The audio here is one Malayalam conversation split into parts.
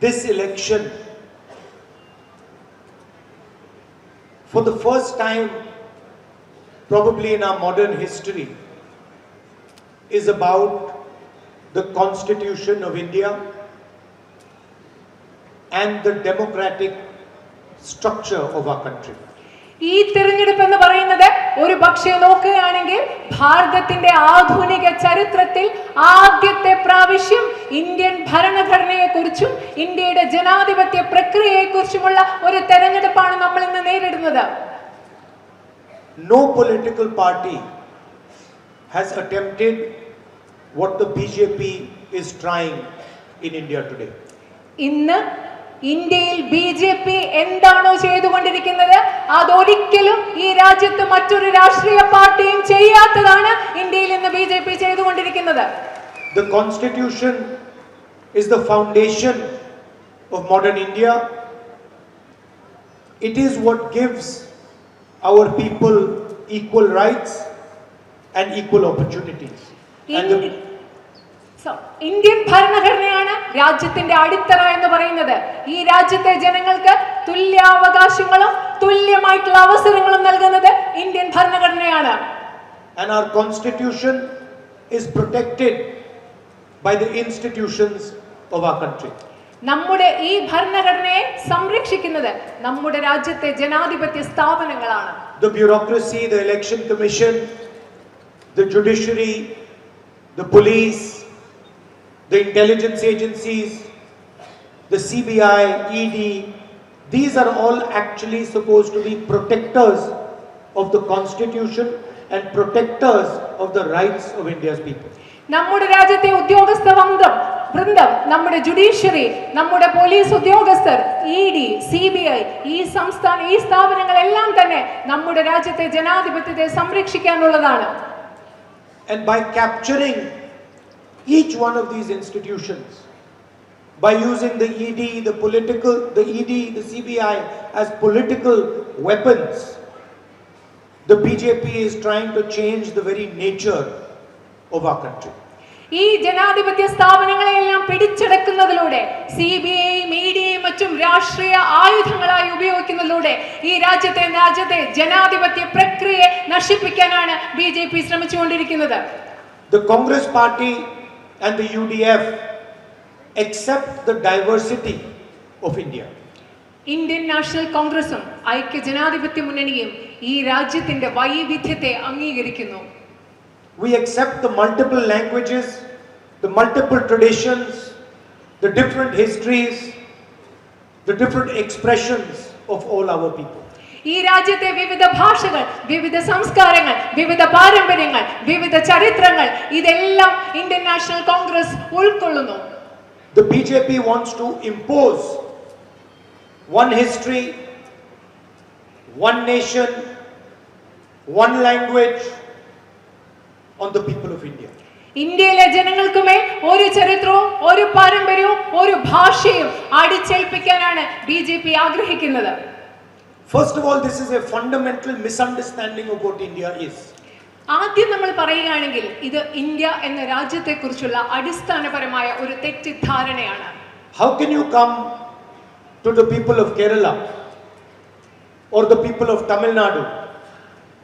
this election, for the first time, probably in our modern history, is about the Constitution of India and the democratic structure of our country. ഈ തിരഞ്ഞെടുപ്പ് എന്ന് പറയുന്നത് ഒരു പക്ഷേ നോക്കുകയാണെങ്കിൽ ഭാരതത്തിന്റെ ആധുനിക ചരിത്രത്തിൽ ആദ്യത്തെ പ്രാവശ്യം ഇന്ത്യൻ ഭരണഘടനയെ കുറിച്ചും ഇന്ത്യയുടെ ജനാധിപത്യ പ്രക്രിയയെ കുറിച്ചുമുള്ള ഒരു തെരഞ്ഞെടുപ്പാണ് നമ്മൾ ഇന്ന് നേരിടുന്നത്. No political party has attempted what the BJP is trying in India today ഇന്ന് ഇന്ത്യയിൽ ബി ജെ പി എന്താണോ ചെയ്തുകൊണ്ടിരിക്കുന്നത് അതൊരിക്കലും ഈ രാജ്യത്ത് മറ്റൊരു രാഷ്ട്രീയ പാർട്ടിയും ചെയ്യാത്തതാണ് ഇന്ത്യയിൽ ഇന്ന് ബി ജെ പി ചെയ്തുകൊണ്ടിരിക്കുന്നത്. Constitution is the foundation of modern India it is what gives our people equal rights and equal opportunities Indian ഭരണഘടനയാണ് രാജ്യത്തിന്റെ അടിത്തറ എന്ന് പറയുന്നത്. ഈ രാജ്യത്തെ ജനങ്ങൾക്ക് തുല്യാവകാശങ്ങളും തുല്യമായിട്ടുള്ള അവസരങ്ങളും നൽകുന്നത് ഇന്ത്യൻ ഭരണഘടനയാണ്. And our constitution is protected by the institutions of our country. നമ്മുടെ ഈ ഭരണഘടനയെ സംരക്ഷിക്കുന്നത് നമ്മുടെ രാജ്യത്തെ ജനാധിപത്യ സ്ഥാപനങ്ങളാണ്. The bureaucracy, the election commission, the judiciary, the police, the intelligence agencies, the CBI, ED, these are all actually supposed to be protectors of the constitution and protectors of the rights of India's people. നമ്മുടെ രാജ്യത്തെ ഉദ്യോഗസ്ഥ വൃന്ദം വൃന്ദം നമ്മുടെ ജുഡീഷ്യറി നമ്മുടെ പോലീസ് ഉദ്യോഗസ്ഥർ E D C B I ഈ സംസ്ഥാന ഈ സ്ഥാപനങ്ങളെല്ലാം തന്നെ നമ്മുടെ രാജ്യത്തെ ജനാധിപത്യത്തെ സംരക്ഷിക്കാനുള്ളതാണ് And by capturing each one of these institutions, by using the ED, the political, the ED, the CBI as political weapons, the BJP is trying to change the very nature of our country. ഈ ജനാധിപത്യ സ്ഥാപനങ്ങളെല്ലാം പിടിച്ചെടുക്കുന്നതിലൂടെ സി ബി ഐയും ഇ ഡിയും മറ്റും രാഷ്ട്രീയ ആയുധങ്ങളായി ഉപയോഗിക്കുന്നതിലൂടെ ഈ രാജ്യത്തെ രാജ്യത്തെ ജനാധിപത്യ പ്രക്രിയയെ നശിപ്പിക്കാനാണ് ബി ജെ പി ശ്രമിച്ചുകൊണ്ടിരിക്കുന്നത് The Congress Party and the UDF accept the diversity of India. Indian national കോൺഗ്രസും ഐക്യ ജനാധിപത്യ മുന്നണിയും ഈ രാജ്യത്തിന്റെ വൈവിധ്യത്തെ അംഗീകരിക്കുന്നു We accept the multiple languages, the multiple traditions, the different histories, the different expressions of all our people. ഈ രാജ്യത്തെ വിവിധ ഭാഷകൾ വിവിധ സംസ്കാരങ്ങൾ വിവിധ പാരമ്പര്യങ്ങൾ വിവിധ ചരിത്രങ്ങൾ ഇതെല്ലാം ഇന്ത്യൻ നാഷണൽ കോൺഗ്രസ് ഉൾക്കൊള്ളുന്നു The BJP wants to impose one history, one nation, one language on the people of India. ഇന്ത്യയിലെ ജനങ്ങൾക്കുമേ ഒരു ചരിത്രവും ഒരു പാരമ്പര്യവും ഒരു ഭാഷയും അടിച്ചേൽപ്പിക്കാനാണ് ബി ജെ പി ആഗ്രഹിക്കുന്നത് First of all, this is a fundamental misunderstanding of what India is. ആദ്യം നമ്മൾ പറയുകയാണെങ്കിൽ ഇത് ഇന്ത്യ എന്ന രാജ്യത്തെക്കുറിച്ചുള്ള അടിസ്ഥാനപരമായ ഒരു തെറ്റിദ്ധാരണയാണ് How can you come to the people of Kerala or the people of Tamil Nadu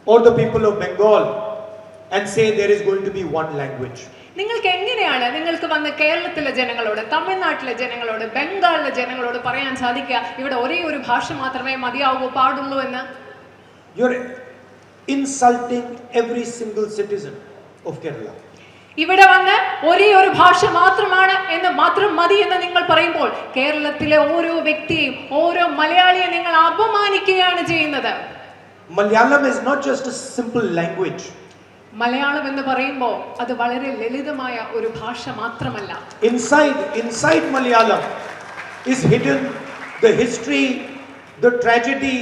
or the people of Bengal and say there is going to be one language? നിങ്ങൾക്ക് എങ്ങനെയാണ് നിങ്ങൾക്ക് വന്ന കേരളത്തിലെ ജനങ്ങളോട് തമിഴ്നാട്ടിലെ ജനങ്ങളോട് ബംഗാളിലെ ജനങ്ങളോട് പറയാൻ സാധിക്കുക ഇവിടെ ഒരേ ഒരു ഭാഷ മാത്രമേ മതിയാവൂ പാടുള്ളൂ എന്ന് insulting every single citizen of Kerala. ഇവിടെ വന്ന് ഒരേ ഒരു ഭാഷ മാത്രമാണ് എന്ന് മാത്രം മതി എന്ന് നിങ്ങൾ പറയുമ്പോൾ കേരളത്തിലെ ഓരോ വ്യക്തിയെയും ഓരോ മലയാളിയെ നിങ്ങൾ അപമാനിക്കുകയാണ് ചെയ്യുന്നത് Malayalam is not just a simple language. Malayalam എന്ന് പറയുമ്പോൾ അത് വളരെ ലളിതമായ ഒരു ഭാഷ മാത്രമല്ല. Inside inside Malayalam is hidden the history the tragedy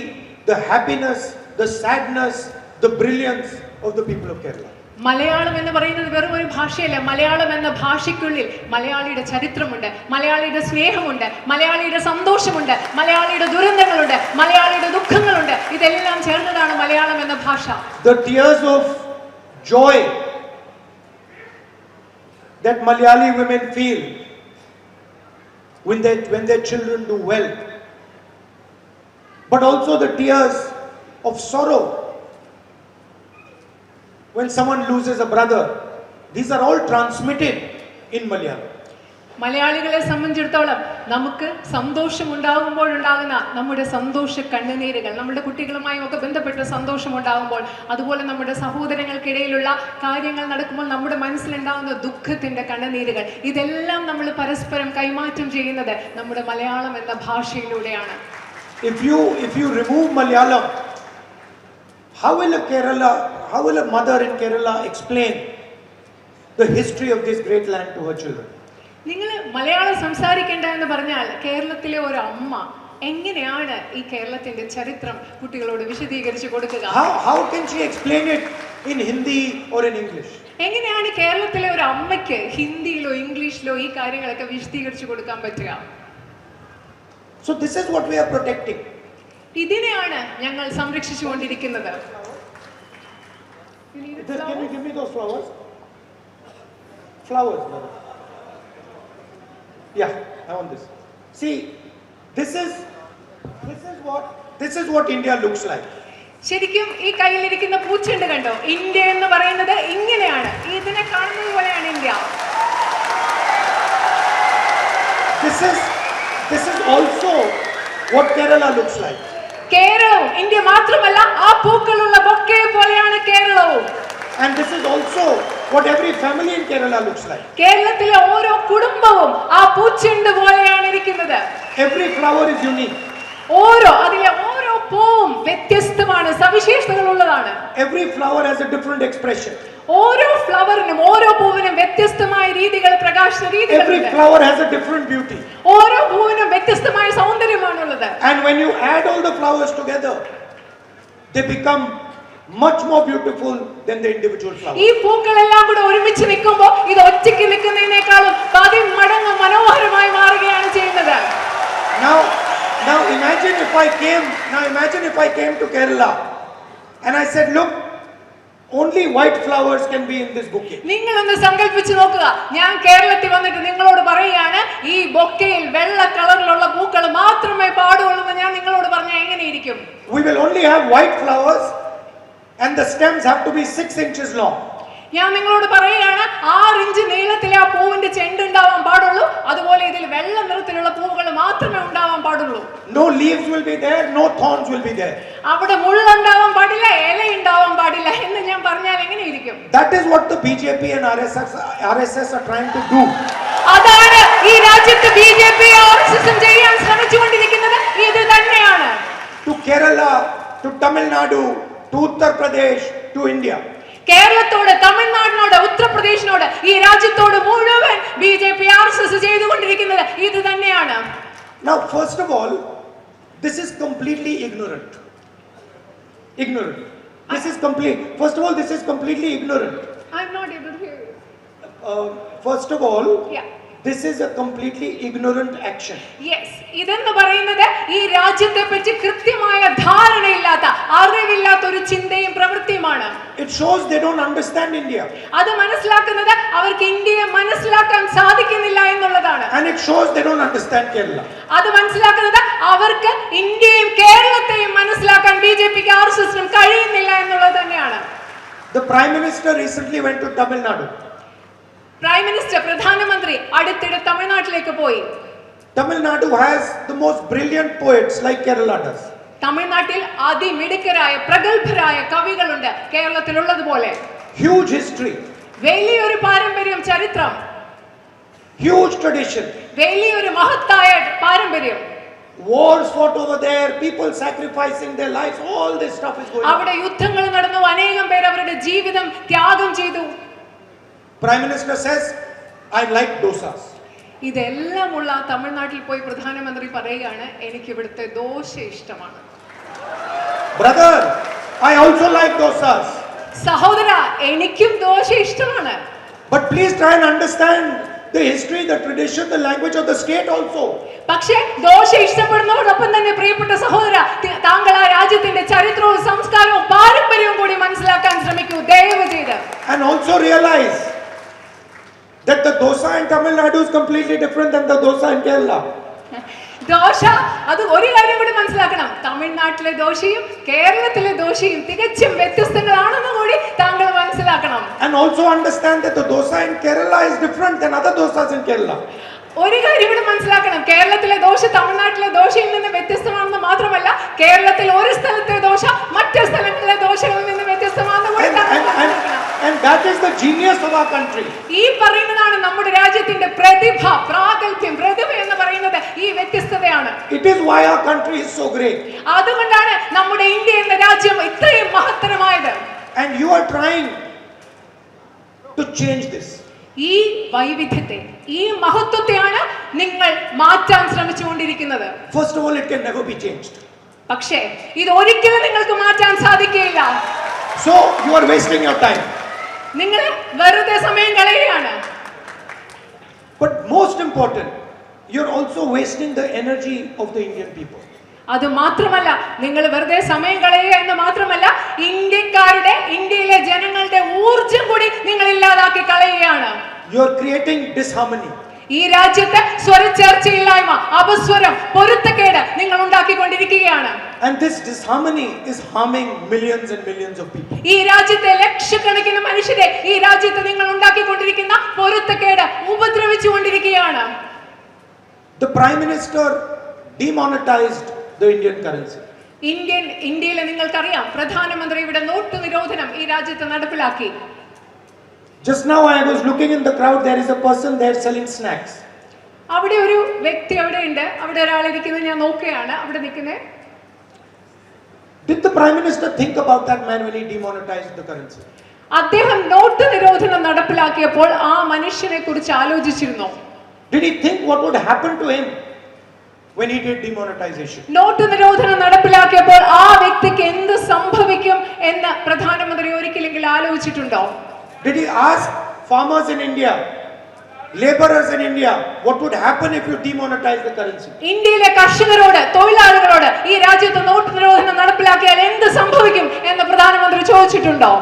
the happiness the sadness the brilliance of the people of Kerala Malayalam എന്ന് പറയുന്നത് വെറും ഒരു ഭാഷയല്ല. മലയാളം എന്ന ഭാഷയ്ക്കുള്ളിൽ മലയാളിയുടെ ചരിത്രമുണ്ട് മലയാളിയുടെ സ്നേഹമുണ്ട് മലയാളിയുടെ സന്തോഷമുണ്ട് മലയാളിയുടെ ദുരന്തങ്ങളുണ്ട് മലയാളിയുടെ ദുഃഖങ്ങളുണ്ട്. ഇതെല്ലാം ചേർന്നതാണ് മലയാളം എന്ന ഭാഷ. The tears of joy that Malayali women feel when, they, when their children do well, but also the tears of sorrow when someone loses a brother. These are all transmitted in Malayalam. മലയാളികളെ സംബന്ധിച്ചിടത്തോളം നമുക്ക് സന്തോഷം സന്തോഷമുണ്ടാകുമ്പോഴുണ്ടാകുന്ന നമ്മുടെ സന്തോഷ കണ്ണുനീരുകൾ നമ്മുടെ കുട്ടികളുമായും ഒക്കെ ബന്ധപ്പെട്ട സന്തോഷമുണ്ടാകുമ്പോൾ അതുപോലെ നമ്മുടെ സഹോദരങ്ങൾക്കിടയിലുള്ള കാര്യങ്ങൾ നടക്കുമ്പോൾ നമ്മുടെ മനസ്സിലുണ്ടാകുന്ന ദുഃഖത്തിന്റെ കണ്ണുനീരുകൾ ഇതെല്ലാം നമ്മൾ പരസ്പരം കൈമാറ്റം ചെയ്യുന്നത് നമ്മുടെ മലയാളം എന്ന ഭാഷയിലൂടെയാണ് how will a mother in Kerala explain the history of this great land to her children? നിങ്ങൾ മലയാളം സംസാരിക്കേണ്ട എന്ന് പറഞ്ഞാൽ കേരളത്തിലെ ഒരു അമ്മ എങ്ങനെയാണ് ഈ കേരളത്തിന്റെ ചരിത്രം കുട്ടികളോട് വിശദീകരിച്ചു കൊടുക്കുക can എങ്ങനെയാണ് കേരളത്തിലെ ഒരു അമ്മയ്ക്ക് ഹിന്ദിയിലോ ഇംഗ്ലീഷിലോ ഈ കാര്യങ്ങളൊക്കെ വിശദീകരിച്ചു കൊടുക്കാൻ പറ്റുക So this is what we are protecting. ഇതിനെയാണ് ഞങ്ങൾ സംരക്ഷിച്ചു കൊണ്ടിരിക്കുന്നത് give me, give me those flowers. Flowers, brother. Yeah, I want this. See, this is, this is what, this is what India looks like. ശരിക്കും ഈ കയ്യിലിരിക്കുന്ന പൂച്ചയുണ്ട് കണ്ടോ ഇന്ത്യ എന്ന് പറയുന്നത് ഇങ്ങനെയാണ് ഇതിനെ കാണുന്നത് പോലെയാണ് India This is, this is also what Kerala looks like. കേരളവും ഇന്ത്യ മാത്രമല്ല ആ പൂക്കളുള്ള ബൊക്കെ പോലെയാണ് കേരളവും And this is also what every family in Kerala looks like. കേരളത്തിലെ ഓരോ കുടുംബവും ആ പൂച്ചെണ്ട് പോലെയാണ് ഇരിക്കുന്നത് Every flower is unique. ഓരോ അതിലെ ഓരോ പൂവും വ്യത്യസ്തമാണ് സവിശേഷതകൾ ഉള്ളതാണ് Every flower has a different expression. ഓരോ ഫ്ലവറിനും ഓരോ പൂവിനും വ്യത്യസ്തമായ രീതികൾ പ്രകാശ Every രീതികളുണ്ട് flower has a different beauty. ഓരോ പൂവിനും വ്യത്യസ്തമായ സൗന്ദര്യമാണുള്ളത് And when you add all the flowers together, they become much more beautiful than the individual flower. ഈ പൂക്കളെല്ലാം കൂടെ ഒരുമിച്ച് നിൽക്കുമ്പോൾ ഇത് ഒറ്റയ്ക്ക് നിൽക്കുന്നതിനേക്കാളും പതിമടങ്ങ് മനോഹരമായി മാറുകയാണ് ചെയ്യുന്നത് Now, now imagine if I came, now imagine if I came to Kerala and I said, look, only white flowers can be in this bouquet. നിങ്ങളൊന്ന് സങ്കല്പിച്ച് നോക്കുക ഞാൻ കേരളത്തിൽ വന്നിട്ട് നിങ്ങളോട് പറയുകയാണ് ഈ ബൊക്കയിൽ വെള്ള കളറിലുള്ള പൂക്കൾ മാത്രമേ പാടുള്ളൂ എന്ന് ഞാൻ നിങ്ങളോട് പറഞ്ഞാൽ എങ്ങനെയിരിക്കും We will only have white flowers and the stems have to be 6 inches long. ഞാൻ നിങ്ങളോട് പറയുകയാണ് ആറ് ഇഞ്ച് നീളത്തിലെ ആ പൂവിന്റെ ചെണ്ട് ഉണ്ടാവാൻ പാടുള്ളൂ അതുപോലെ ഇതിൽ വെള്ള നിറത്തിലുള്ള പൂവുകൾ മാത്രമേ ഉണ്ടാവാൻ പാടുള്ളൂ No leaves will be there, no thorns will be there. അവിടെ മുള്ളുണ്ടാവാൻ പാടില്ല ഇല ഉണ്ടാവാൻ പാടില്ല എന്ന് ഞാൻ പറഞ്ഞാൽ എങ്ങനെയിരിക്കും That is what the BJP and RSS, RSS are trying to do. അതാണ് ഈ രാജ്യത്ത് BJP J P R S എസും ചെയ്യാൻ ശ്രമിച്ചുകൊണ്ടിരിക്കുന്നത് ഇത് തന്നെയാണ് To Kerala, to Tamil Nadu, Pradesh, to India. കേരളത്തോട് തമിഴ്നാടിനോട് ഉത്തർപ്രദേശിനോട് ഈ രാജ്യത്തോട് മുഴുവൻ B J P R S S ചെയ്തുകൊണ്ടിരിക്കുന്നത് ഇത് തന്നെയാണ് Now, first of all, this is completely ignorant. Ignorant. This is complete. First of all, this is completely ignorant. I'm not able to hear you. Uh, first of all, Yeah. This is a completely ignorant action. Yes ഇതെന്ന് പറയുന്നത് ഈ രാജ്യത്തെ പറ്റി കൃത്യമായ ധാരണയില്ലാത്ത അറിവില്ലാത്ത ഒരു ചിന്തയും പ്രവൃത്തിയുമാണ് It shows they don't understand India. അത് മനസ്സിലാക്കുന്നത് അവർക്ക് ഇന്ത്യയെ മനസ്സിലാക്കാൻ സാധിക്കുന്നില്ല എന്നുള്ളതാണ് And it shows they don't understand Kerala. അത് മനസ്സിലാക്കുന്നത് അവർക്ക് ഇന്ത്യയും കേരളത്തെയും മനസ്സിലാക്കാൻ ബിജെപിക്ക് ആർ എസ് കഴിയുന്നില്ല എന്നുള്ളത് തന്നെയാണ് The Prime Minister recently went to Tamil Nadu. Prime minister പ്രധാനമന്ത്രി അടുത്തിടെ തമിഴ്നാട്ടിലേക്ക് പോയി. Tamil Nadu has the most brilliant poets like Kerala does തമിഴ്നാട്ടിൽ അതിമിടുക്കരായ പ്രഗത്ഭരായ കവികളുണ്ട് കേരളത്തിലുള്ളതുപോലെ. ഹ്യൂജ് ഹിസ്റ്ററി വലിയൊരു പാരമ്പര്യം ചരിത്രം. ഹ്യൂജ് ട്രഡിഷൻ വലിയൊരു മഹത്തായ പാരമ്പര്യം. Wars fought over there people sacrificing their lives all this stuff is going avade yuddhangal nadannu anegam per avare jeevitham tyagam cheythu Prime Minister says, I like dosas. ഇതെല്ലാമുള്ള തമിഴ്നാട്ടിൽ പോയി പ്രധാനമന്ത്രി പറയുകയാണ് എനിക്ക് ഇവിടുത്തെ ദോശ ഇഷ്ടമാണ് Brother, I also like dosas. സഹോദര എനിക്കും ദോശ ഇഷ്ടമാണ് But please try and understand the history, the tradition, the language of the state also. പക്ഷേ ദോശ ഇഷ്ടപ്പെടുന്നതോടൊപ്പം തന്നെ പ്രിയപ്പെട്ട സഹോദര താങ്കൾ ആ രാജ്യത്തിന്റെ ചരിത്രവും സംസ്കാരവും പാരമ്പര്യവും കൂടി മനസ്സിലാക്കാൻ ശ്രമിക്കൂ ദയവ് ചെയ്ത് And also realize that the dosa in Tamil Nadu is completely different than the dosa in Kerala. Dosa അത് ഒരു കാര്യം കൂടി മനസ്സിലാക്കണം തമിഴ്നാട്ടിലെ ദോശയും കേരളത്തിലെ ദോശയും തികച്ചും വ്യത്യസ്തങ്ങളാണെന്ന് കൂടി താങ്കൾ മനസ്സിലാക്കണം And also understand that the dosa in Kerala is different than other dosas in Kerala. ഒരു കാര്യം ഇവിടെ മനസ്സിലാക്കണം കേരളത്തിലെ ദോശ തമിഴ്നാട്ടിലെ ദോശയിൽ നിന്ന് വ്യത്യസ്തമാണെന്ന് മാത്രമല്ല കേരളത്തിൽ ഒരു സ്ഥലത്തെ ദോശ മറ്റു സ്ഥലങ്ങളിലെ ദോശകളിൽ നിന്ന് വ്യത്യസ്തമാണെന്ന്. ഈ പറയുന്നതാണ് നമ്മുടെ രാജ്യത്തിന്റെ പ്രതിഭ പ്രാഗൽഭ്യം പ്രതിഭ എന്ന് പറയുന്നത് ഈ വ്യത്യസ്തതയാണ്. അതുകൊണ്ടാണ് നമ്മുടെ ഇന്ത്യ എന്ന രാജ്യം ഇത്രയും മഹത്തരമായത് And you are trying to change this. ഈ വൈവിധ്യത്തെ ഈ മഹത്വത്തെയാണ് നിങ്ങൾ മാറ്റാൻ ശ്രമിച്ചുകൊണ്ടിരിക്കുന്നത് First of all, it can never be changed. പക്ഷേ ഇത് ഒരിക്കലും നിങ്ങൾക്ക് മാറ്റാൻ സാധിക്കുകയില്ല So you are wasting your time. നിങ്ങൾ വെറുതെ സമയം കളയുകയാണ് But most important, you're also wasting the energy of the Indian people. അത് മാത്രമല്ല നിങ്ങൾ വെറുതെ സമയം കളയുക എന്ന് മാത്രമല്ല ഇന്ത്യക്കാരുടെ ഇന്ത്യയിലെ ജനങ്ങളുടെ ഊർജം കൂടി നിങ്ങൾ ഇല്ലാതാക്കി കളയുകയാണ്. യു ആർ ക്രിയേറ്റിംഗ് ഡിസ്ഹാർമണി ഈ രാജ്യത്തെ സ്വരച്ചേർച്ചയില്ലായ്മ അപസ്വരം പൊരുത്തക്കേട് നിങ്ങൾ ഉണ്ടാക്കിക്കൊണ്ടിരിക്കുകയാണ്. And this disharmony is harming millions and millions of people. ഈ രാജ്യത്തെ ലക്ഷക്കണക്കിന് മനുഷ്യരെ ഈ രാജ്യത്തെ നിങ്ങൾ ഉണ്ടാക്കിക്കൊണ്ടിരിക്കുന്ന പൊരുത്തക്കേട് ഉപദ്രവിച്ചുകൊണ്ടിരിക്കുകയാണ്. The Prime Minister demonetized the Indian currency. Indian ഇന്ത്യയിലെ നിങ്ങൾക്കറിയാം പ്രധാനമന്ത്രി ഇവിടെ നോട്ട് നിരോധനം ഈ രാജ്യത്ത് നടപ്പിലാക്കി Just now I was looking in the crowd, there is a person there selling snacks. അവിടെ ഒരു വ്യക്തി അവിടെ ഉണ്ട് അവിടെ ഒരാൾ ഇരിക്കുന്നത് ഞാൻ നോക്കുകയാണ് അവിടെ നിൽക്കുന്നത് Did the Prime Minister think about that man when he demonetized the currency? അദ്ദേഹം നോട്ട് നിരോധനം നടപ്പിലാക്കിയപ്പോൾ ആ മനുഷ്യനെ കുറിച്ച് ആലോചിച്ചിരുന്നോ Did he think what would happen to him when he did demonetization? Note നിരോധനം നടപ്പിലാക്കിയപ്പോൾ ആ വ്യക്തിക്ക് എന്ത് സംഭവിക്കും എന്ന് പ്രധാനമന്ത്രി ഒരിക്കലെങ്കിലും ആലോചിച്ചിട്ടുണ്ടോ Did he ask farmers in India, laborers in India, what would happen if you demonetize the currency? ഇന്ത്യയിലെ കർഷകരോട് തൊഴിലാളികളോട് ഈ രാജ്യത്ത് നോട്ട് നിരോധനം നടപ്പിലാക്കിയാൽ എന്ത് സംഭവിക്കും എന്ന് പ്രധാനമന്ത്രി ചോദിച്ചിട്ടുണ്ടോ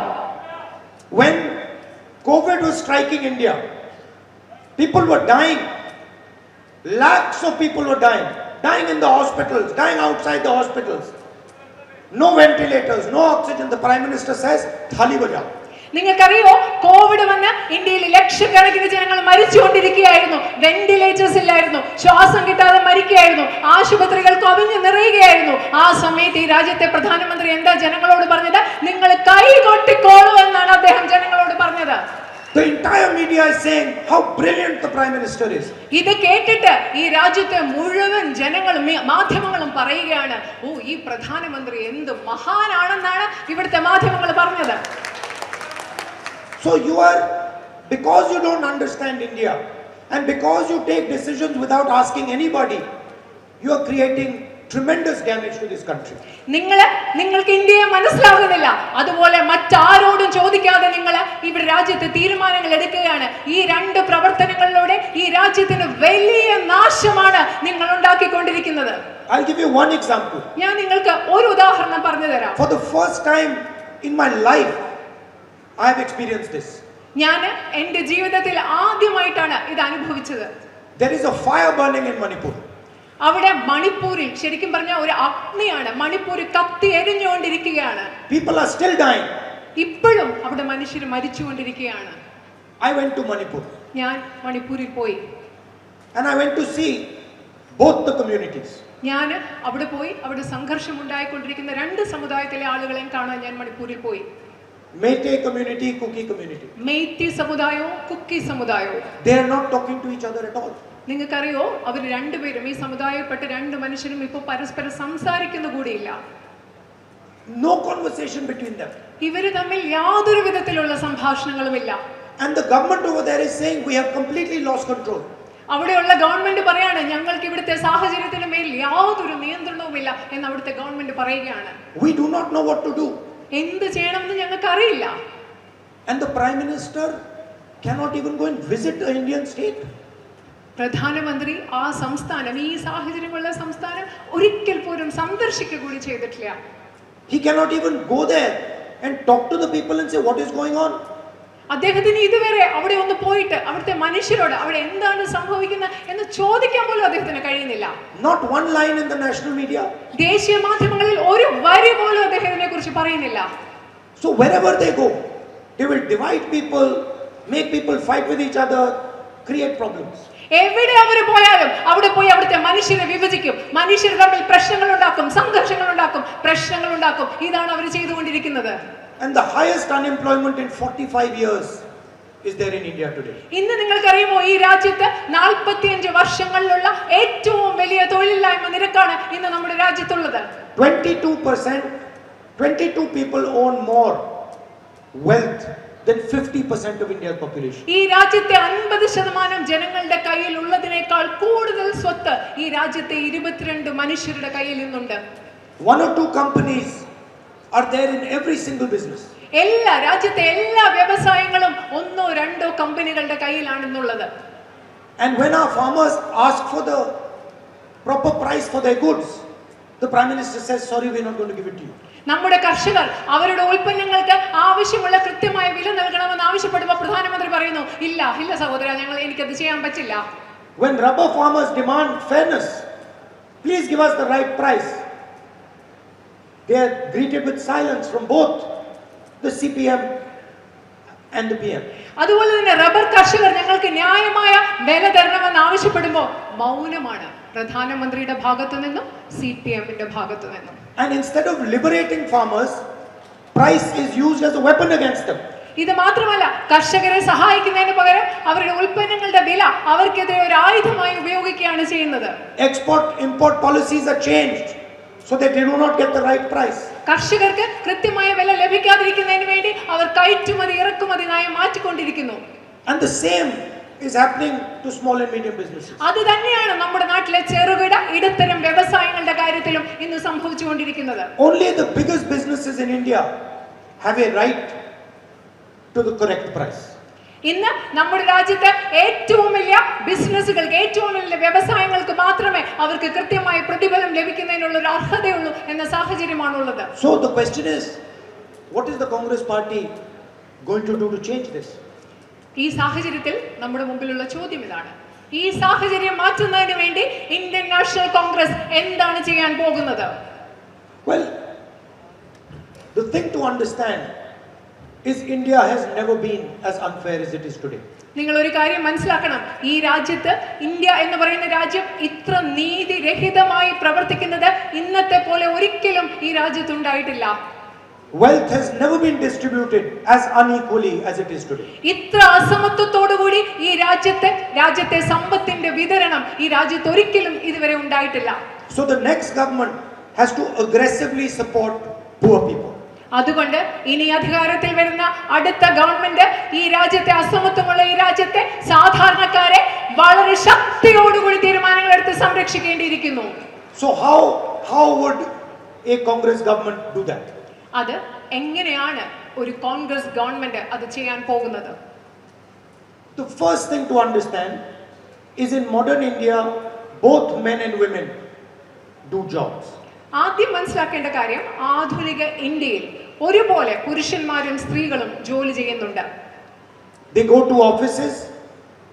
When COVID was striking India, people were dying. Lakhs of people were dying. Dying in the hospitals, dying outside the hospitals. No ventilators, no oxygen. The Prime Minister says, Thali baja. നിങ്ങൾക്കറിയോ കോവിഡ് വന്ന് ഇന്ത്യയിൽ ലക്ഷക്കണക്കിന് ജനങ്ങൾ മരിച്ചുകൊണ്ടിരിക്കുകയായിരുന്നു വെന്റിലേറ്റേഴ്സ് ഇല്ലായിരുന്നു ശ്വാസം കിട്ടാതെ മരിക്കുകയായിരുന്നു ആശുപത്രികൾ കവിഞ്ഞു നിറയുകയായിരുന്നു ആ സമയത്ത് ഈ രാജ്യത്തെ പ്രധാനമന്ത്രി എന്താ ജനങ്ങളോട് പറഞ്ഞത് നിങ്ങൾ കൈ കൊട്ടിക്കോളൂ എന്നാണ് അദ്ദേഹം ജനങ്ങളോട് പറഞ്ഞത് The entire media is saying how brilliant the Prime Minister is. ഇത് കേട്ടിട്ട് ഈ രാജ്യത്തെ മുഴുവൻ ജനങ്ങളും മി- മാധ്യമങ്ങളും പറയുകയാണ് ഓ ഈ പ്രധാനമന്ത്രി എന്ത് മഹാനാണെന്നാണ് ഇവിടുത്തെ മാധ്യമങ്ങൾ പറഞ്ഞത് So you are, because you don't understand India, and because you take decisions without asking anybody, you are creating tremendous damage to this country. നിങ്ങൾ നിങ്ങൾക്ക് ഇന്ത്യയെ മനസ്സിലാകുന്നില്ല അതുപോലെ മറ്റാരോടും ചോദിക്കാതെ നിങ്ങൾ ഇവിടെ രാജ്യത്ത് തീരുമാനങ്ങൾ എടുക്കുകയാണ് ഈ രണ്ട് പ്രവർത്തനങ്ങളിലൂടെ ഈ രാജ്യത്തിന് വലിയ നാശമാണ് നിങ്ങൾ ഉണ്ടാക്കിക്കൊണ്ടിരിക്കുന്നത് I'll give you one example. ഞാൻ നിങ്ങൾക്ക് ഒരു ഉദാഹരണം പറഞ്ഞു തരാം For the first time in my life, I have experienced this. ഞാൻ എന്റെ ജീവിതത്തിൽ ആദ്യമായിട്ടാണ് ഇത് അനുഭവിച്ചത് There is a fire burning in Manipur. അവിടെ മണിപ്പൂരിൽ ശരിക്കും പറഞ്ഞ ഒരു അഗ്നിയാണ് മണിപ്പൂർ കത്തി എരിഞ്ഞുകൊണ്ടിരിക്കുകയാണ് People are still dying. ഇപ്പോഴും അവിടെ മനുഷ്യർ മരിച്ചുകൊണ്ടിരിക്കുകയാണ് I went to Manipur ഞാൻ മണിപ്പൂരിൽ പോയി and I went to see both the communities. ഞാൻ അവിടെ പോയി അവിടെ സംഘർഷം ഉണ്ടായിക്കൊണ്ടിരിക്കുന്ന രണ്ട് സമുദായത്തിലെ ആളുകളെയും കാണാൻ ഞാൻ മണിപ്പൂരിൽ പോയി Meitei community, Kuki community. Meitei സമുദായവും Kuki സമുദായവും They are not talking to each other at all. നിങ്ങൾക്കറിയോ അവർ രണ്ടുപേരും ഈ സമുദായപ്പെട്ട രണ്ട് മനുഷ്യരും ഇപ്പോൾ പരസ്പരം സംസാരിക്കുന്ന കൂടിയില്ല നോ conversation between them. ഇവർ തമ്മിൽ യാതൊരു വിധത്തിലുള്ള സംഭാഷണങ്ങളുമില്ല and the government over there is saying we have completely loss control അവിടെയുള്ള ഗവൺമെന്റ് പറയാണ് ഞങ്ങൾക്ക് ഇവിടുത്തെ സാഹചര്യത്തിന് മേൽ യാതൊരു നിയന്ത്രണവുമില്ല എന്ന് അവിടുത്തെ ഗവൺമെന്റ് പറയുകയാണ് we do not know what to do. എന്ത് ചെയ്യണമെന്ന് ഞങ്ങൾക്ക് അറിയില്ല And the Prime Minister cannot even go and visit the Indian state. പ്രധാനമന്ത്രി ആ സംസ്ഥാനം ഈ സാഹചര്യമുള്ള സംസ്ഥാനം ഒരിക്കൽ പോലും സന്ദർശിക്കുക കൂടി ചെയ്തിട്ടില്ല He cannot even go there and talk to the people and say what is going on. അദ്ദേഹത്തിന് ഇതുവരെ അവിടെ ഒന്ന് പോയിട്ട് അവിടുത്തെ മനുഷ്യരോട് അവിടെ എന്താണ് സംഭവിക്കുന്നത് എന്ന് ചോദിക്കാൻ പോലും അദ്ദേഹത്തിന് കഴിയുന്നില്ല Not one line in the national media. ദേശീയ മാധ്യമങ്ങളിൽ ഒരു വരി പോലും അദ്ദേഹത്തിനെ കുറിച്ച് പറയുന്നില്ല So wherever they go, they will divide people, make people fight with each other, create problems. എവിടെ അവർ പോയാലും അവിടെ പോയി അവിടുത്തെ മനുഷ്യരെ വിഭജിക്കും മനുഷ്യർ തമ്മിൽ പ്രശ്നങ്ങൾ ഉണ്ടാക്കും സംഘർഷങ്ങൾ ഉണ്ടാക്കും പ്രശ്നങ്ങൾ ഉണ്ടാക്കും ഇതാണ് അവർ ചെയ്തുകൊണ്ടിരിക്കുന്നത് And the highest unemployment in 45 years is there in India today. ഇന്ന് നിങ്ങൾക്കറിയുമോ ഈ രാജ്യത്ത് നാൽപ്പത്തിയഞ്ച് വർഷങ്ങളിലുള്ള ഏറ്റവും വലിയ തൊഴിലില്ലായ്മ നിരക്കാണ് ഇന്ന് നമ്മുടെ രാജ്യത്തുള്ളത് 22%, 22 people own more wealth than 50% of India's population. ഈ രാജ്യത്തെ അൻപത് ശതമാനം ജനങ്ങളുടെ കയ്യിൽ ഉള്ളതിനേക്കാൾ കൂടുതൽ സ്വത്ത് ഈ രാജ്യത്തെ ഇരുപത്തിരണ്ട് മനുഷ്യരുടെ കയ്യിൽ ഇന്നുണ്ട് One or two companies are there in every single business. എല്ലാ രാജ്യത്തെ എല്ലാ വ്യവസായങ്ങളും ഒന്നോ രണ്ടോ കമ്പനികളുടെ കയ്യിലാണെന്നുള്ളത്. And when our farmers ask for the proper price for their goods, the Prime Minister says, Sorry, we're not going to give it to you. നമ്മുടെ കർഷകർ അവരുടെ ഉൽപ്പന്നങ്ങൾക്ക് ആവശ്യമുള്ള കൃത്യമായ വില നൽകണമെന്ന് ആവശ്യപ്പെടുമ്പോൾ പ്രധാനമന്ത്രി പറയുന്നു ഇല്ല ഇല്ല സഹോദര ഞങ്ങൾ എനിക്കത് ചെയ്യാൻ പറ്റില്ല When rubber farmers demand fairness, please give us the right price. They are greeted with silence from both the CPM and the PM. അതുപോലെ തന്നെ റബ്ബർ കർഷകർ ഞങ്ങൾക്ക് ന്യായമായ വില തരണമെന്ന് ആവശ്യപ്പെടുമ്പോൾ മൗനമാണ് പ്രധാനമന്ത്രിയുടെ ഭാഗത്തു നിന്നും സി പി എമ്മിന്റെ ഭാഗത്തു നിന്നും And instead of liberating farmers, price is used as a weapon against them. ഇത് മാത്രമല്ല കർഷകരെ സഹായിക്കുന്നതിന് പകരം അവരുടെ ഉൽപ്പന്നങ്ങളുടെ വില അവർക്കെതിരെ ഒരു ആയുധമായി ഉപയോഗിക്കുകയാണ് ചെയ്യുന്നത് export import policies are changed so that they do not get the right price. കർഷകർക്ക് കൃത്യമായ വില ലഭിക്കാതിരിക്കുന്നതിന് വേണ്ടി അവർ കയറ്റുമതി ഇറക്കുമതി നയം മാറ്റിക്കൊണ്ടിരിക്കുന്നു And the same is happening to small and medium businesses. അത് തന്നെയാണ് നമ്മുടെ നാട്ടിലെ ചെറുകിട ഇടത്തരം വ്യവസായങ്ങളുടെ കാര്യത്തിലും ഇന്ന് സംഭവിച്ചുകൊണ്ടിരിക്കുന്നത് Only the biggest businesses in India have a right to the correct price. ഇന്ന് നമ്മുടെ രാജ്യത്ത് ഏറ്റവും വലിയ ബിസിനസ്സുകൾക്ക് ഏറ്റവും വലിയ വ്യവസായങ്ങൾക്ക് മാത്രമേ അവർക്ക് കൃത്യമായ പ്രതിഫലം ലഭിക്കുന്നതിനുള്ള ഒരു അർഹതയുള്ളൂ എന്ന സാഹചര്യമാണുള്ളത് is, what is the Congress party going to do to change this? ഈ സാഹചര്യത്തിൽ നമ്മുടെ മുമ്പിലുള്ള ചോദ്യം ഇതാണ്. ഈ സാഹചര്യം മാറ്റുന്നതിന് വേണ്ടി ഇന്ത്യൻ നാഷണൽ കോൺഗ്രസ് എന്താണ് ചെയ്യാൻ പോകുന്നത്? Well, the thing to understand is India has never been as unfair as it is today. നിങ്ങൾ ഒരു കാര്യം മനസ്സിലാക്കണം. ഈ രാജ്യത്ത് ഇന്ത്യ എന്ന് പറയുന്ന രാജ്യം ഇത്ര നീതിരഹിതമായി പ്രവർത്തിക്കുന്നത് ഇന്നത്തെ പോലെ ഒരിക്കലും ഈ രാജ്യത്ത് ഉണ്ടായിട്ടില്ല. Wealth has never been distributed as unequally as it is today. ഇത്ര അസമത്വത്തോടുകൂടി ഈ രാജ്യത്തെ രാജ്യത്തെ സമ്പത്തിന്റെ വിതരണം ഈ രാജ്യത്ത് ഒരിക്കലും ഇതുവരെ ഉണ്ടായിട്ടില്ല So the next government has to aggressively support poor people. അതുകൊണ്ട് ഇനി അധികാരത്തിൽ വരുന്ന അടുത്ത ഗവൺമെന്റ് ഈ രാജ്യത്തെ അസമത്വമുള്ള ഈ രാജ്യത്തെ സാധാരണക്കാരെ വളരെ ശക്തിയോടുകൂടി തീരുമാനങ്ങൾ എടുത്ത് സംരക്ഷിക്കേണ്ടിയിരിക്കുന്നു So how how would a Congress government do that? അത് എങ്ങനെയാണ് ഒരു കോൺഗ്രസ് ഗവൺമെന്റ് അത് ചെയ്യാൻ പോകുന്നത് The first thing to understand is in modern India, both men and women do jobs. ആദ്യം മനസ്സിലാക്കേണ്ട കാര്യം ആധുനിക ഇന്ത്യയിൽ ഒരുപോലെ പുരുഷന്മാരും സ്ത്രീകളും ജോലി ചെയ്യുന്നുണ്ട് They go to offices,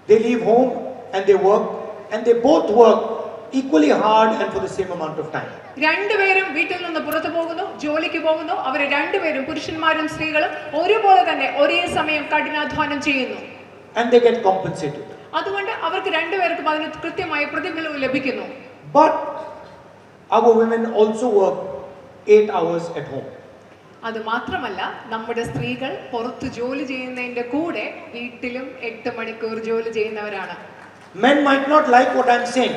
they leave home and they work, and they both work equally hard and for the same amount of time. രണ്ടുപേരും വീട്ടിൽ നിന്ന് പുറത്തു പോകുന്നു ജോലിക്ക് പോകുന്നു അവർ രണ്ടുപേരും പുരുഷന്മാരും സ്ത്രീകളും ഒരുപോലെ തന്നെ ഒരേ സമയം കഠിനാധ്വാനം ചെയ്യുന്നു And they get compensated. അതുകൊണ്ട് അവർക്ക് രണ്ടുപേർക്കും അതിന് കൃത്യമായ പ്രതിഫലവും ലഭിക്കുന്നു But our women also work 8 hours at home. അത് മാത്രമല്ല നമ്മുടെ സ്ത്രീകൾ പുറത്ത് ജോലി ചെയ്യുന്നതിന്റെ കൂടെ വീട്ടിലും എട്ട് മണിക്കൂർ ജോലി ചെയ്യുന്നവരാണ് Men might not like what I'm saying,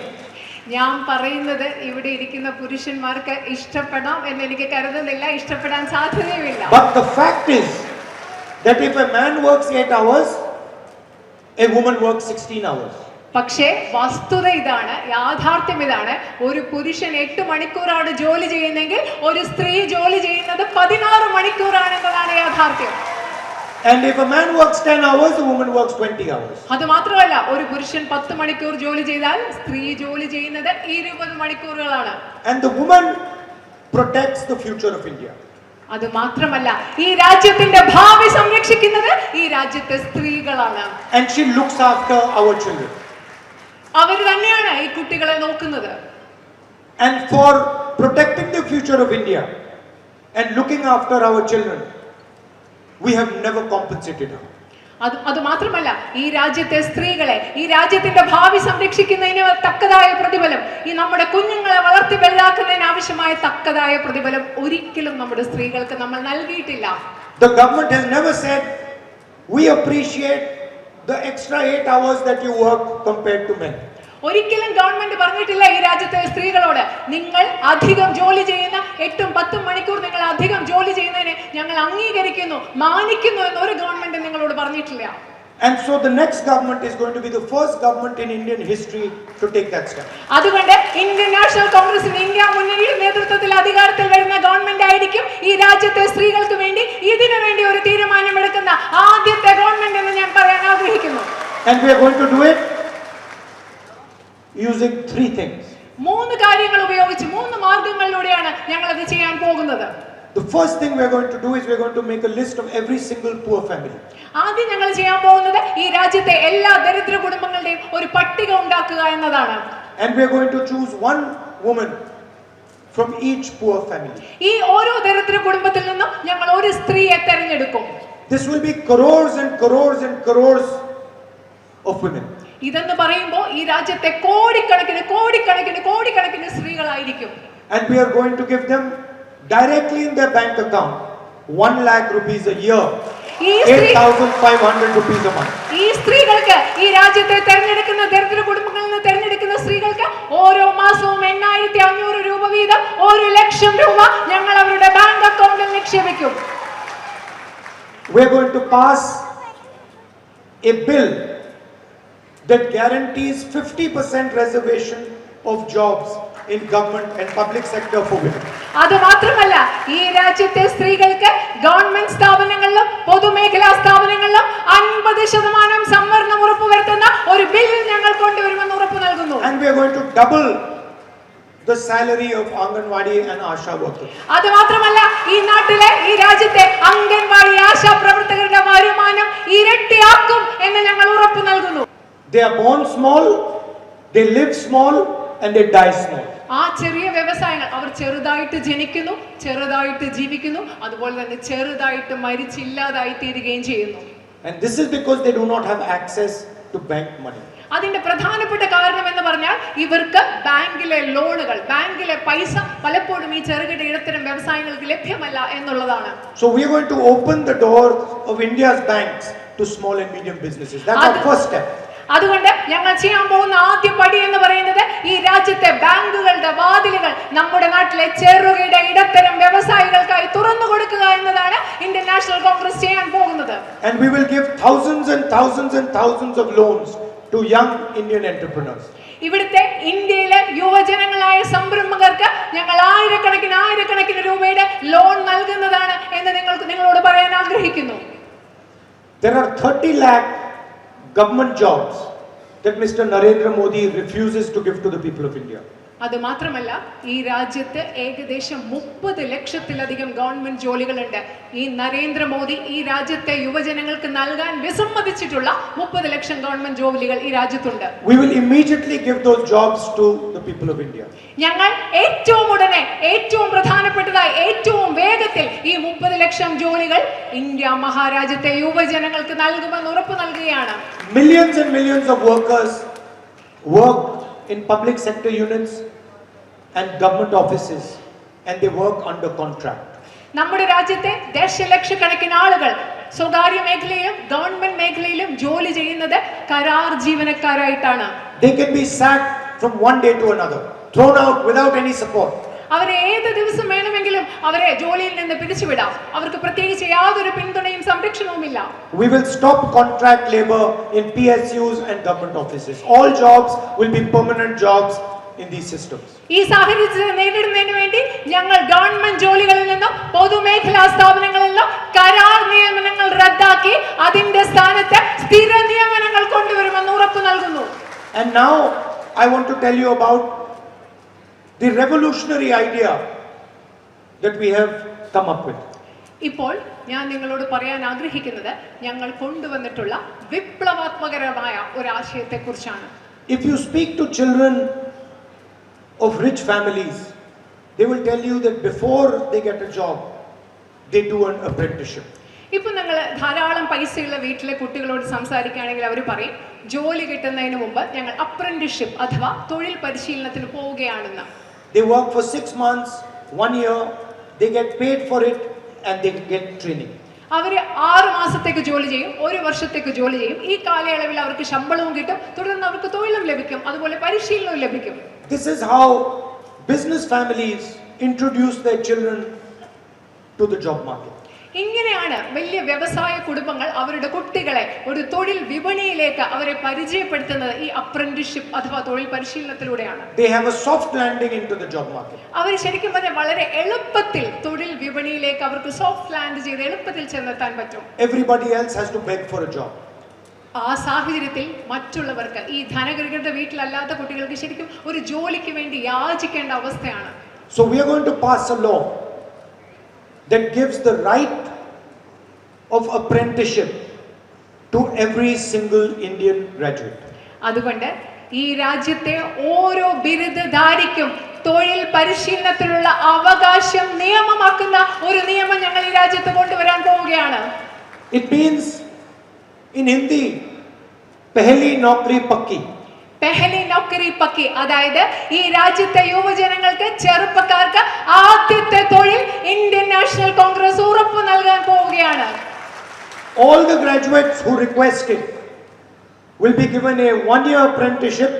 ഞാൻ പറയുന്നത് ഇവിടെ ഇരിക്കുന്ന പുരുഷന്മാർക്ക് ഇഷ്ടപ്പെടാം എന്ന് എനിക്ക് കരുതുന്നില്ല ഇഷ്ടപ്പെടാൻ സാധ്യതയുമില്ല. But the fact is that if a man works eight hours, a woman works 16 hours. പക്ഷേ വസ്തുത ഇതാണ് യാഥാർത്ഥ്യം ഇതാണ്. ഒരു പുരുഷൻ എട്ട് മണിക്കൂറാണ് ജോലി ചെയ്യുന്നെങ്കിൽ ഒരു സ്ത്രീ ജോലി ചെയ്യുന്നത് പതിനാറ് മണിക്കൂറാണെന്നതാണ് യാഥാർത്ഥ്യം. And if a man works 10 hours, a woman works 20 hours. അത് മാത്രമല്ല ഒരു പുരുഷൻ പത്ത് മണിക്കൂർ ജോലി ചെയ്താൽ സ്ത്രീ ജോലി ചെയ്യുന്നത് ഇരുപത് മണിക്കൂറുകളാണ് And the woman protects the future of India. അത് മാത്രമല്ല ഈ രാജ്യത്തിന്റെ ഭാവി സംരക്ഷിക്കുന്നത് ഈ രാജ്യത്തെ സ്ത്രീകളാണ് And she looks after our children. അവർ തന്നെയാണ് ഈ കുട്ടികളെ നോക്കുന്നത് And for protecting the future of India and looking after our children, we have never compensated her. അത് അത് മാത്രമല്ല ഈ രാജ്യത്തെ സ്ത്രീകളെ ഈ രാജ്യത്തിന്റെ ഭാവി സംരക്ഷിക്കുന്നതിന് തക്കതായ പ്രതിഫലം ഈ നമ്മുടെ കുഞ്ഞുങ്ങളെ വളർത്തി വലുതാക്കുന്നതിന് ആവശ്യമായ തക്കതായ പ്രതിഫലം ഒരിക്കലും നമ്മുടെ സ്ത്രീകൾക്ക് നമ്മൾ നൽകിയിട്ടില്ല The government has never said, we appreciate the extra eight hours that you work compared to men. ഒരിക്കലും ഗവൺമെന്റ് പറഞ്ഞിട്ടില്ല ഈ രാജ്യത്തെ സ്ത്രീകളോട്. നിങ്ങൾ അധികം ജോലി ചെയ്യുന്ന എട്ടും പത്തും മണിക്കൂർ നിങ്ങൾ അധികം ജോലി ചെയ്യുന്നതിനെ ഞങ്ങൾ അംഗീകരിക്കുന്നു മാനിക്കുന്നു എന്ന് ഒരു ഗവൺമെന്റ് നിങ്ങളോട് പറഞ്ഞിട്ടില്ല. And so the next government is going to be the first government in Indian history to take that step. അതുകൊണ്ട് ഇന്ത്യൻ നാഷണൽ കോൺഗ്രസിന് ഇന്ത്യ മുന്നണിയുടെ നേതൃത്വത്തിൽ അധികാരത്തിൽ വരുന്ന ഗവൺമെന്റ് ആയിരിക്കും ഈ രാജ്യത്തെ സ്ത്രീകൾക്ക് വേണ്ടി ഇതിനു വേണ്ടി ഒരു തീരുമാനമെടുക്കുന്ന ആദ്യത്തെ ഗവൺമെന്റ് എന്ന് ഞാൻ പറയാൻ ആഗ്രഹിക്കുന്നു. And we are going to do it using three things. മൂന്ന് കാര്യങ്ങൾ ഉപയോഗിച്ച് മൂന്ന് മാർഗങ്ങളിലൂടെയാണ് ഞങ്ങൾ അത് ചെയ്യാൻ പോകുന്നത് The first thing we are going to do is we are going to make a list of every single poor family. ആദ്യം ഞങ്ങൾ ചെയ്യാൻ പോകുന്നത് ഈ രാജ്യത്തെ എല്ലാ ദരിദ്ര കുടുംബങ്ങളുടെയും ഒരു പട്ടിക ഉണ്ടാക്കുക എന്നതാണ് And we are going to choose one woman from each poor family. ഈ ഓരോ ദരിദ്ര കുടുംബത്തിൽ നിന്നും ഞങ്ങൾ ഒരു സ്ത്രീയെ തെരഞ്ഞെടുക്കും This will be crores and crores and crores of women. ഇതെന്ന് പറയുമ്പോൾ ഈ രാജ്യത്തെ കോടിക്കണക്കിന് കോടിക്കണക്കിന് കോടിക്കണക്കിന് സ്ത്രീകളായിരിക്കും And we are going to give them directly in their bank account 1 lakh rupees a year, 8,500 rupees a month. ഈ സ്ത്രീകൾക്ക് ഈ രാജ്യത്തെ തെരഞ്ഞെടുക്കുന്ന ദരിദ്ര കുടുംബങ്ങളിൽ നിന്ന് തെരഞ്ഞെടുക്കുന്ന സ്ത്രീകൾക്ക് ഓരോ മാസവും എണ്ണായിരത്തി അഞ്ഞൂറ് രൂപ വീതം ഒരു ലക്ഷം രൂപ ഞങ്ങൾ അവരുടെ ബാങ്ക് അക്കൗണ്ടിൽ നിക്ഷേപിക്കും We are going to pass a bill that guarantees 50% reservation of jobs in government and public sector for women. അത് മാത്രമല്ല ഈ രാജ്യത്തെ സ്ത്രീകൾക്ക് ഗവൺമെന്റ് സ്ഥാപനങ്ങളിലും പൊതുമേഖലാ സ്ഥാപനങ്ങളിലും അൻപത് ശതമാനം സംവരണം ഉറപ്പുവരുത്തുന്ന ഒരു ബിൽ ഞങ്ങൾ കൊണ്ടുവരുമെന്ന് ഉറപ്പ് നൽകുന്നു And we are going to double the salary of Anganwadi and Asha workers. അത് മാത്രമല്ല ഈ നാട്ടിലെ ഈ രാജ്യത്തെ അംഗൻവാടി ആശാ പ്രവർത്തകരുടെ വരുമാനം ഇരട്ടിയാക്കും എന്ന് ഞങ്ങൾ ഉറപ്പ് നൽകുന്നു They are born small, they live small, and they die small. ആ ചെറിയ വ്യവസായങ്ങൾ അവർ ചെറുതായിട്ട് ജനിക്കുന്നു ചെറുതായിട്ട് ജീവിക്കുന്നു അതുപോലെ തന്നെ ചെറുതായിട്ട് മരിച്ചില്ലാതായി തീരുകയും ചെയ്യുന്നു And this is because they do not have access to bank money. അതിന്റെ പ്രധാനപ്പെട്ട കാരണം എന്ന് പറഞ്ഞാൽ ഇവർക്ക് ബാങ്കിലെ ലോണുകൾ ബാങ്കിലെ പൈസ പലപ്പോഴും ഈ ചെറുകിട ഇടത്തരം വ്യവസായങ്ങൾക്ക് ലഭ്യമല്ല എന്നുള്ളതാണ് So we are going to open the doors of India's banks to small and medium businesses. That's our Ad- first step. അതുകൊണ്ട് ഞങ്ങൾ ചെയ്യാൻ പോകുന്ന ആദ്യ പടി എന്ന് പറയുന്നത് ഈ രാജ്യത്തെ ബാങ്കുകളുടെ വാതിലുകൾ നമ്മുടെ നാട്ടിലെ ചെറുകിട ഇടത്തരം വ്യവസായികൾക്കായി തുറന്നു കൊടുക്കുക എന്നതാണ് ഇന്ത്യൻ നാഷണൽ കോൺഗ്രസ് ചെയ്യാൻ പോകുന്നത് And we will give thousands and thousands and thousands of loans to young Indian entrepreneurs. ഇവിടുത്തെ ഇന്ത്യയിലെ യുവജനങ്ങളായ സംരംഭകർക്ക് ഞങ്ങൾ ആയിരക്കണക്കിന് ആയിരക്കണക്കിന് രൂപയുടെ ലോൺ നൽകുന്നതാണ് എന്ന് നിങ്ങൾക്ക് നിങ്ങളോട് പറയാൻ ആഗ്രഹിക്കുന്നു There are 30 lakh government jobs that Mr. Narendra Modi refuses to give to the people of India. അത് മാത്രമല്ല ഈ രാജ്യത്ത് ഏകദേശം മുപ്പത് ലക്ഷത്തിലധികം ഗവൺമെന്റ് ജോലികളുണ്ട്. ഈ നരേന്ദ്രമോദി ഈ രാജ്യത്തെ യുവജനങ്ങൾക്ക് നൽകാൻ വിസമ്മതിച്ചിട്ടുള്ള മുപ്പത് ലക്ഷം ഗവൺമെന്റ് ജോലികൾ ഈ രാജ്യത്തുണ്ട്. We will immediately give those jobs to the people of India. ഞങ്ങൾ ഏറ്റവും ഉടനെ ഏറ്റവും പ്രധാനപ്പെട്ടതായി ഏറ്റവും വേഗത്തിൽ ഈ മുപ്പത് ലക്ഷം ജോലികൾ ഇന്ത്യ മഹാരാജ്യത്തെ യുവജനങ്ങൾക്ക് നൽകുമെന്ന് ഉറപ്പ് നൽകുകയാണ്. Millions and millions of workers work in public sector units and government offices and they work under contract. നമ്മുടെ രാജ്യത്തെ ദശലക്ഷക്കണക്കിന് ആളുകൾ സ്വകാര്യ മേഖലയിലും ഗവൺമെന്റ് മേഖലയിലും ജോലി ചെയ്യുന്നത് കരാർ ജീവനക്കാരായിട്ടാണ് They can be sacked from one day to another, thrown out without any support. അവരെ ഏത് ദിവസം വേണമെങ്കിലും അവരെ ജോലിയിൽ നിന്ന് പിരിച്ചുവിടാം അവർക്ക് പ്രത്യേകിച്ച് യാതൊരു പിന്തുണയും സംരക്ഷണവുമില്ല We will stop contract labor in PSUs and government offices. All jobs will be permanent jobs in these systems. ഈ സാഹചര്യത്തെ നേരിടുന്നതിന് വേണ്ടി ഞങ്ങൾ ഗവൺമെന്റ് ജോലികളിൽ നിന്നും പൊതുമേഖലാ സ്ഥാപനങ്ങളിൽ നിന്നും കരാർ നിയമനങ്ങൾ റദ്ദാക്കി അതിന്റെ സ്ഥാനത്ത് സ്ഥിര നിയമനങ്ങൾ കൊണ്ടുവരുമെന്ന് ഉറപ്പ് നൽകുന്നു And now I want to tell you about the revolutionary idea that we have come up with. ഇപ്പോൾ ഞാൻ നിങ്ങളോട് പറയാൻ ആഗ്രഹിക്കുന്നത് ഞങ്ങൾ കൊണ്ടുവന്നിട്ടുള്ള വിപ്ലവാത്മകരമായ ഒരാശയത്തെക്കുറിച്ചാണ് If you speak to children of rich families, they will tell you that before they get a job, they do an apprenticeship. ഇപ്പം നിങ്ങൾ ധാരാളം പൈസയുള്ള വീട്ടിലെ കുട്ടികളോട് സംസാരിക്കുകയാണെങ്കിൽ അവർ പറയും ജോലി കിട്ടുന്നതിന് മുമ്പ് ഞങ്ങൾ അപ്രന്റിഷിപ്പ് അഥവാ തൊഴിൽ പരിശീലനത്തിന് പോവുകയാണെന്ന് They work for six months, one year, they get paid for it, and they get training. അവർ ആറ് മാസത്തേക്ക് ജോലി ചെയ്യും ഒരു വർഷത്തേക്ക് ജോലി ചെയ്യും ഈ കാലയളവിൽ അവർക്ക് ശമ്പളവും കിട്ടും തുടർന്ന് അവർക്ക് തൊഴിലും ലഭിക്കും അതുപോലെ പരിശീലനവും ലഭിക്കും This is how business families introduce their children to the job market. ഇങ്ങനെയാണ് വലിയ വ്യവസായ കുടുംബങ്ങൾ അവരുടെ കുട്ടികളെ ഒരു തൊഴിൽ വിപണിയിലേക്ക് അവരെ പരിചയപ്പെടുത്തുന്നത് ഈ അപ്രന്റിഷിപ്പ് അഥവാ തൊഴിൽ പരിശീലനത്തിലൂടെയാണ്. അവർ ശരിക്കും പറഞ്ഞാൽ വളരെ എളുപ്പത്തിൽ തൊഴിൽ വിപണിയിലേക്ക് അവർക്ക് സോഫ്റ്റ് ലാൻഡ് ചെയ്ത് എളുപ്പത്തിൽ ചെന്നെത്താൻ പറ്റും Everybody else has to beg for a job. ആ സാഹചര്യത്തിൽ മറ്റുള്ളവർക്ക് ഈ ധനകൃതരുടെ വീട്ടിലല്ലാത്ത കുട്ടികൾക്ക് ശരിക്കും ഒരു ജോലിക്ക് വേണ്ടി യാചിക്കേണ്ട അവസ്ഥയാണ് so we are going to pass a law that gives the right of apprenticeship to every single Indian graduate. അതുകൊണ്ട് ഈ രാജ്യത്തെ ഓരോ ബിരുദധാരിക്കും തൊഴിൽ പരിശീലനത്തിലുള്ള അവകാശം നിയമമാക്കുന്ന ഒരു നിയമം ഞങ്ങൾ ഈ രാജ്യത്ത് കൊണ്ടുവരാൻ പോവുകയാണ്. ഇറ്റ് മീൻസ് ഇൻ ഹിന്ദി പെഹലി naukri പക്കി പെഹലി നൗക്കരി പക്കി അതായത് ഈ രാജ്യത്തെ യുവജനങ്ങൾക്ക് ചെറുപ്പക്കാർക്ക് ആദ്യത്തെ തൊഴിൽ All the graduates who request it will be given a one year apprenticeship,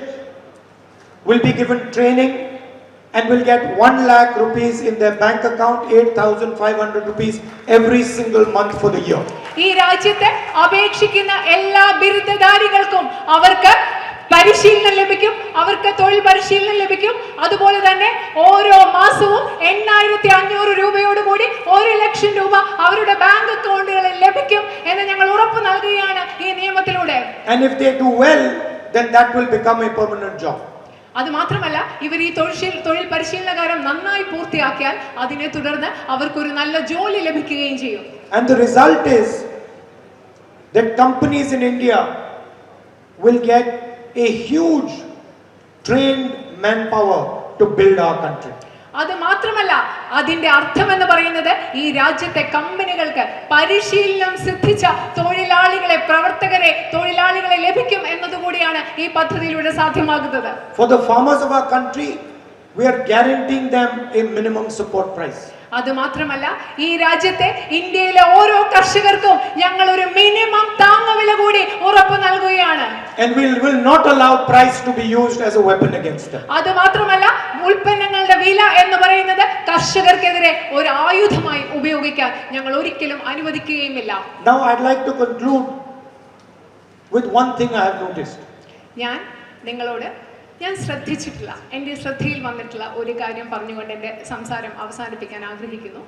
will be given training, and will get 1 lakh rupees in their bank account, 8,500 rupees every single month for the year. ഈ രാജ്യത്തെ അപേക്ഷിക്കുന്ന എല്ലാ ബിരുദധാരികൾക്കും അവർക്ക് പരിശീലനം ലഭിക്കും അവർക്ക് തൊഴിൽ പരിശീലനം ലഭിക്കും. അതുപോലെ തന്നെ ഓരോ മാസവും എണ്ണായിരത്തി അഞ്ഞൂറ് രൂപയോടുകൂടി ഒരു ലക്ഷം രൂപ അവരുടെ ബാങ്ക് അക്കൗണ്ടുകളിൽ ലഭിക്കും എന്ന് ഞങ്ങൾ ഉറപ്പ് നൽകുകയാണ് ഈ നിയമത്തിലൂടെ. And if they do well, then that will become a permanent job. അത് മാത്രമല്ല ഇവർ ഈ തൊഴിൽ തൊഴിൽ പരിശീലനകാരം നന്നായി പൂർത്തിയാക്കിയാൽ അതിനെ തുടർന്ന് അവർക്ക് ഒരു നല്ല ജോലി ലഭിക്കുകയും ചെയ്യും. And the result is that companies in India will get a huge trained manpower to build our country. അത് മാത്രമല്ല അതിന്റെ അർത്ഥം എന്ന് പറയുന്നത് ഈ രാജ്യത്തെ കമ്പനികൾക്ക് പരിശീലനം സിദ്ധിച്ച തൊഴിലാളികളെ പ്രവർത്തകരെ തൊഴിലാളികളെ ലഭിക്കും എന്നതുകൂടിയാണ് ഈ പദ്ധതിയിലൂടെ സാധ്യമാകുന്നത് For the farmers of our country, we are guaranteeing them a minimum support price. അത് മാത്രമല്ല ഈ രാജ്യത്തെ ഇന്ത്യയിലെ ഓരോ കർഷകർക്കും ഞങ്ങൾ ഒരു മിനിമം താങ്ങുവില കൂടി ഉറപ്പ് നൽകുകയാണ് And we will not allow price to be used as a weapon against them. അത് മാത്രമല്ല ഉൽപ്പന്നങ്ങളുടെ വില എന്ന് പറയുന്നത് കർഷകർക്കെതിരെ ഒരു ആയുധമായി ഉപയോഗിക്കാൻ ഞങ്ങൾ ഒരിക്കലും അനുവദിക്കുകയുമില്ല Now, I'd like to conclude with one thing I have noticed. ഞാൻ നിങ്ങളോട് ഞാൻ ശ്രദ്ധിച്ചിട്ടില്ല. എന്റെ ശ്രദ്ധയിൽ വന്നിട്ടുള്ള ഒരു കാര്യം പറഞ്ഞുകൊണ്ട് എന്റെ സംസാരം അവസാനിപ്പിക്കാൻ ആഗ്രഹിക്കുന്നു.